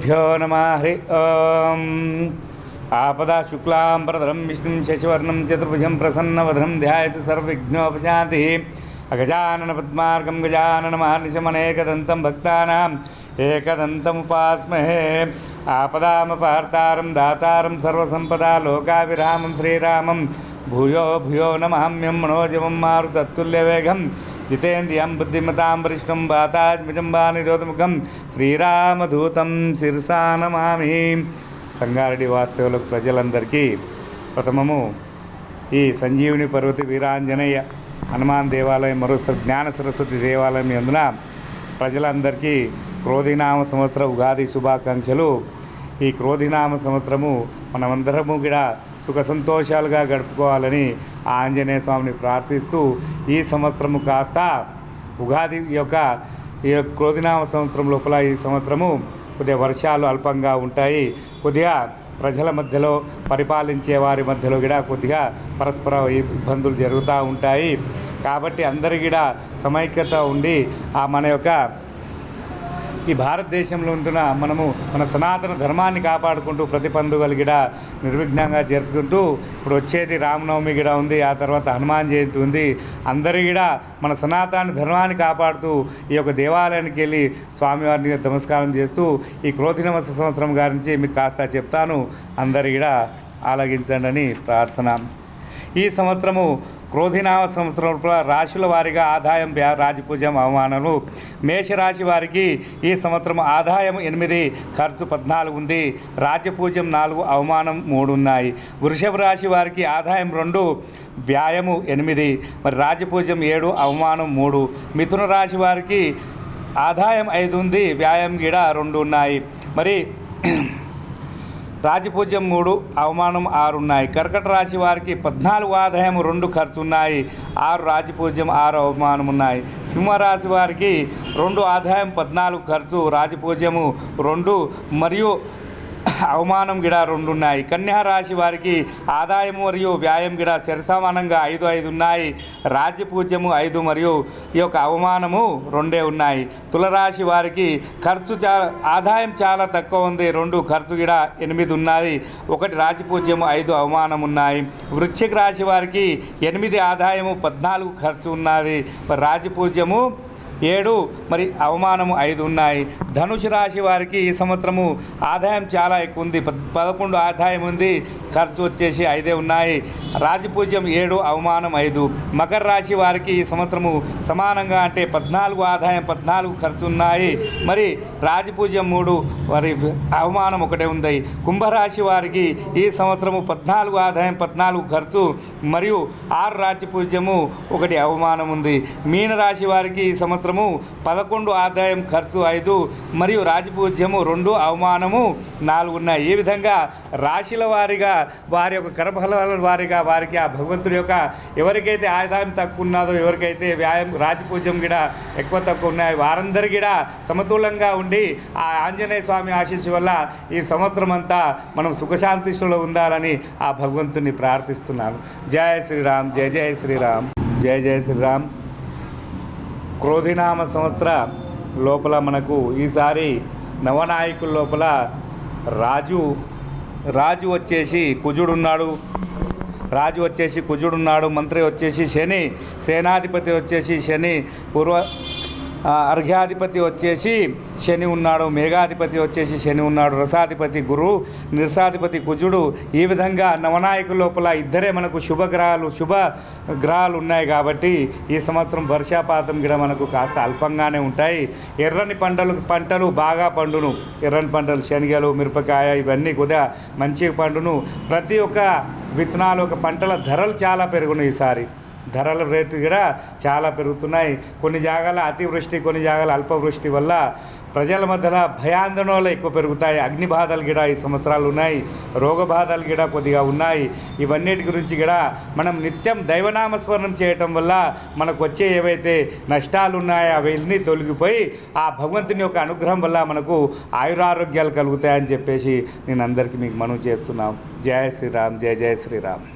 నమ హరి ఓం ఆపదా శుక్లాం ప్రధరం విష్ణుం శశివర్ణం చతుర్భుజం ప్రసన్నవదనం ధ్యాయతి సర్వవిఘ్నోపశాంతి అగజానన పద్మార్గం గజానన మహర్నిశమనేకదంతం భక్తానాం ఏకదంతముపాస్మహే ఆపదామపహర్తారం దాతారం సర్వసంపదా లోకావిరామం శ్రీరామం భూయో భూయో నమహమ్యం మనోజవం మారుతత్తుల్యవేగం జితేంద్రియం బుద్ధిమతాం వరిష్టం వాతాజ్మిజం బానిరోధముఖం శ్రీరామదూతం శిరసా సంగారెడ్డి వాస్తవులకు ప్రజలందరికీ ప్రథమము ఈ సంజీవుని పర్వతి వీరాంజనేయ హనుమాన్ దేవాలయం మరో జ్ఞాన సరస్వతి దేవాలయం ఎందున ప్రజలందరికీ క్రోధినామ సంవత్సర ఉగాది శుభాకాంక్షలు ఈ క్రోధినామ సంవత్సరము మనమందరము కూడా సుఖ సంతోషాలుగా గడుపుకోవాలని ఆంజనేయ స్వామిని ప్రార్థిస్తూ ఈ సంవత్సరము కాస్త ఉగాది యొక్క ఈ క్రోధినామ సంవత్సరం లోపల ఈ సంవత్సరము కొద్దిగా వర్షాలు అల్పంగా ఉంటాయి. కొద్దిగా ప్రజల మధ్యలో పరిపాలించే వారి మధ్యలో కూడా కొద్దిగా పరస్పర ఇబ్బందులు జరుగుతూ ఉంటాయి. కాబట్టి అందరి కూడా సమైక్యత ఉండి ఆ మన యొక్క ఈ భారతదేశంలో ఉంటున్న మనము మన సనాతన ధర్మాన్ని కాపాడుకుంటూ ప్రతి పండుగలు కూడా నిర్విఘ్నంగా జరుపుకుంటూ ఇప్పుడు వచ్చేది రామనవమి కూడా ఉంది ఆ తర్వాత హనుమాన్ జయంతి ఉంది. అందరి కూడా మన సనాతన ధర్మాన్ని కాపాడుతూ ఈ యొక్క దేవాలయానికి వెళ్ళి స్వామివారిని నమస్కారం చేస్తూ ఈ క్రోధినమస సంవత్సరం గురించి మీకు కాస్త చెప్తాను. అందరి కూడా ఆలగించండి అని ప్రార్థన. ఈ సంవత్సరము క్రోధినామ సంవత్సరం రాశుల వారిగా ఆదాయం రాజపూజం అవమానాలు. అవమానము మేషరాశి వారికి ఈ సంవత్సరం ఆదాయం ఎనిమిది ఖర్చు పద్నాలుగు ఉంది. రాజపూజం నాలుగు అవమానం మూడు ఉన్నాయి. వృషభ రాశి వారికి ఆదాయం రెండు వ్యాయము ఎనిమిది. మరి రాజపూజం ఏడు అవమానం మూడు. మిథున రాశి వారికి ఆదాయం ఐదు ఉంది వ్యాయామం గిడ రెండు ఉన్నాయి. మరి రాజపూజ్యం మూడు అవమానం ఆరు ఉన్నాయి కర్కట రాశి వారికి పద్నాలుగు ఆదాయం రెండు ఖర్చు ఉన్నాయి ఆరు రాజపూజ్యం ఆరు అవమానం ఉన్నాయి సింహరాశి వారికి రెండు ఆదాయం పద్నాలుగు ఖర్చు రాజపూజ్యము రెండు మరియు అవమానం గిడ రెండు ఉన్నాయి కన్యా రాశి వారికి ఆదాయం మరియు వ్యాయం గిడ సరిసమానంగా ఐదు ఐదు ఉన్నాయి. రాజ్యపూజ్యము ఐదు మరియు ఈ యొక్క అవమానము రెండే ఉన్నాయి. తులరాశి వారికి ఖర్చు చా ఆదాయం చాలా తక్కువ ఉంది. రెండు ఖర్చు గిడ ఎనిమిది ఉన్నది ఒకటి రాజపూజ్యము ఐదు అవమానం ఉన్నాయి. వృశ్చిక రాశి వారికి ఎనిమిది ఆదాయము పద్నాలుగు ఖర్చు ఉన్నది. రాజపూజ్యము ఏడు. మరి అవమానము ఐదు ఉన్నాయి. ధనుసు రాశి వారికి ఈ సంవత్సరము ఆదాయం చాలా ఎక్కువ ఉంది. పద్- పదకొండు ఆదాయం ఉంది. ఖర్చు వచ్చేసి ఐదే ఉన్నాయి. రాజపూజ్యం ఏడు అవమానం ఐదు. మకర రాశి వారికి ఈ సంవత్సరము సమానంగా అంటే పద్నాలుగు ఆదాయం పద్నాలుగు ఖర్చు ఉన్నాయి. మరి రాజపూజ్యం మూడు మరి అవమానం ఒకటే ఉంది. కుంభరాశి వారికి ఈ సంవత్సరము పద్నాలుగు ఆదాయం పద్నాలుగు ఖర్చు మరియు ఆరు రాజపూజ్యము ఒకటి అవమానం ఉంది. మీనరాశి వారికి ఈ సంవత్సరం సంవత్సరము పదకొండు ఆదాయం ఖర్చు ఐదు మరియు రాజపూజ్యము రెండు అవమానము నాలుగు ఉన్నాయి. ఈ విధంగా రాశిల వారిగా వారి యొక్క కర్మఫలాల వారిగా వారికి ఆ భగవంతుడి యొక్క ఎవరికైతే ఆదాయం తక్కువ ఉన్నదో ఎవరికైతే వ్యాయామం రాజపూజ్యం కూడా ఎక్కువ తక్కువ ఉన్నాయి వారందరి కూడా సమతులంగా ఉండి ఆ ఆంజనేయ స్వామి ఆశీస్సు వల్ల ఈ సంవత్సరం అంతా మనం సుఖశాంతిలో ఉండాలని ఆ భగవంతుని ప్రార్థిస్తున్నాను జయ శ్రీరామ్ జయ జయ శ్రీరామ్ జయ జయ శ్రీరామ్. క్రోధినామ సంవత్సర లోపల మనకు ఈసారి నవనాయకుల లోపల రాజు రాజు వచ్చేసి కుజుడున్నాడు. రాజు వచ్చేసి కుజుడున్నాడు మంత్రి వచ్చేసి శని సేనాధిపతి వచ్చేసి శని పూర్వ అర్ఘ్యాధిపతి వచ్చేసి శని ఉన్నాడు మేఘాధిపతి వచ్చేసి శని ఉన్నాడు రసాధిపతి గురు నిర్సాధిపతి కుజుడు. ఈ విధంగా నవనాయకుల లోపల ఇద్దరే మనకు శుభగ్రహాలు శుభ గ్రహాలు ఉన్నాయి కాబట్టి ఈ సంవత్సరం వర్షాపాతం కూడా మనకు కాస్త అల్పంగానే ఉంటాయి. ఎర్రని పంటలు పంటలు బాగా పండును. ఎర్రని పంటలు శనగలు మిరపకాయ ఇవన్నీ కూడా మంచిగా పండును. ప్రతి ఒక్క విత్తనాలు ఒక పంటల ధరలు చాలా పెరుగును ఈసారి. ధరల రేట్లు కూడా చాలా పెరుగుతున్నాయి. కొన్ని జాగాల అతివృష్టి కొన్ని జాగాల అల్పవృష్టి వల్ల ప్రజల మధ్యలో భయాందోళనలు ఎక్కువ పెరుగుతాయి. అగ్ని బాధలు కూడా ఈ సంవత్సరాలు ఉన్నాయి. రోగ బాధలు కూడా కొద్దిగా ఉన్నాయి. ఇవన్నిటి గురించి కూడా మనం నిత్యం దైవనామస్మరణం చేయటం వల్ల మనకు వచ్చే ఏవైతే నష్టాలు ఉన్నాయో అవన్నీ తొలగిపోయి ఆ భగవంతుని యొక్క అనుగ్రహం వల్ల మనకు ఆయురారోగ్యాలు కలుగుతాయని చెప్పేసి నేను అందరికీ మీకు మనవి చేస్తున్నాం. జయ శ్రీరామ్ జయ జయ శ్రీరామ్.